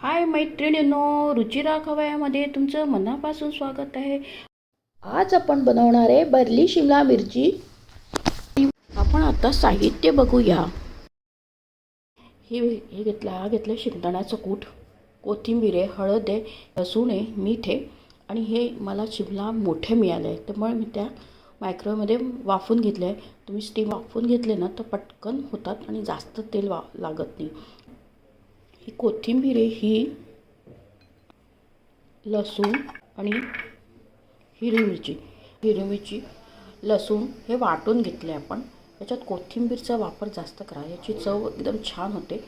हाय मैत्रिणींनो रुचिरा खवयामध्ये तुमचं मनापासून स्वागत आहे. आज आपण बनवणार आहे बर्ली शिमला मिरची. आपण आता साहित्य बघूया. हे हे घेतलं हा घेतलं शेंगदाण्याचं कूट कोथिंबीर आहे हळद आहे लसूण आहे मीठ आहे आणि हे मला शिमला मोठे मिळालं आहे. त्यामुळे मी त्या मायक्रोवेमध्ये वाफून घेतलं आहे तुम्ही स्टीम वाफून घेतले ना तर पटकन होतात आणि जास्त तेल वा लागत नाही. ही कोथिंबीर ही लसूण आणि हिरवी मिरची. हिरवी मिरची लसूण हे वाटून घेतले आपण. याच्यात कोथिंबीरचा वापर जास्त करा. याची चव एकदम छान होते.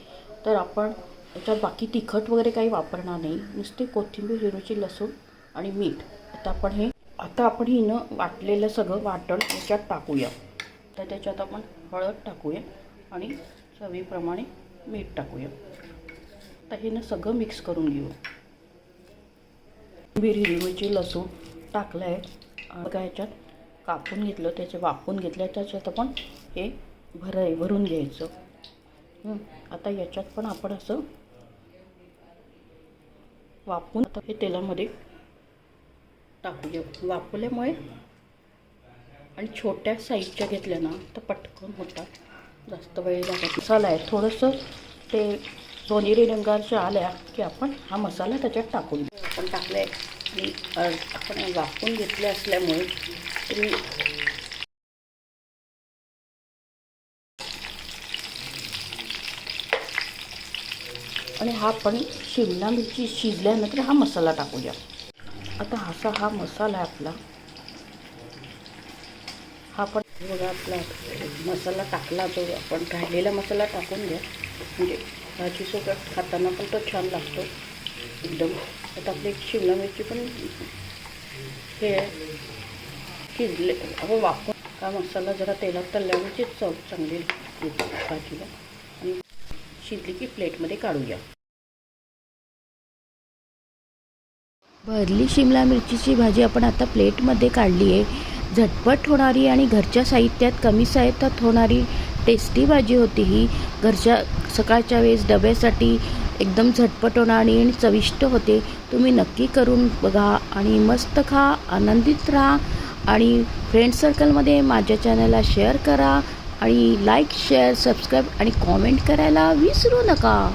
तर आपण याच्यात बाकी तिखट वगैरे काही वापरणार नाही. नुसती कोथिंबीर हिरवीची लसूण आणि मीठ. आता आपण हे आता आपण हिनं वाटलेलं सगळं वाटण याच्यात टाकूया. तर त्याच्यात आपण हळद टाकूया आणि चवीप्रमाणे मीठ टाकूया. आता हे ना सगळं मिक्स करून घेऊ. कोथिंबीर हिरवी मिरची लसूण टाकलं आहे का ह्याच्यात कापून घेतलं त्याचे वापून घेतलं. त्याच्यात आपण हे भर भरून घ्यायचं. आता याच्यात पण आपण असं वापून आता हे तेलामध्ये टाकूया. वापरल्यामुळे आणि छोट्या साईजच्या घेतल्या ना तर पटकन होतात. जास्त वेळ लागत मसाला आहे थोडंसं ते सोनेरी रंगाच्या आल्या की आपण हा मसाला त्याच्यात टाकून देऊ. आपण टाकले की आपण वाफून घेतले असल्यामुळे तरी आणि हा आपण शिमला मिरची शिजल्यानंतर हा मसाला टाकूया. आता असा हा मसाला आहे आपला. हा पण बघा आपला मसाला टाकला जो आपण राहिलेला मसाला टाकून द्या म्हणजे भाजीसोबत खाताना पण तो छान लागतो. एकदम. आता आपली शिमला मिरची पण हे शिजले आपण वापरून हा मसाला जरा तेलात तळल्यावरची चव चांगली येते भाजीला. आणि शिजली की प्लेटमध्ये काढूया. भरली शिमला मिरचीची भाजी आपण आता प्लेटमध्ये काढली आहे. झटपट होणारी आणि घरच्या साहित्यात कमी साहित्यात होणारी टेस्टी भाजी होती ही. घरच्या सकाळच्या वेळेस डब्यासाठी एकदम झटपट होणारी आणि चविष्ट होते. तुम्ही नक्की करून बघा आणि मस्त खा आनंदित राहा आणि फ्रेंड सर्कलमध्ये माझ्या चॅनलला शेअर करा आणि लाईक शेअर सबस्क्राईब आणि कॉमेंट करायला विसरू नका.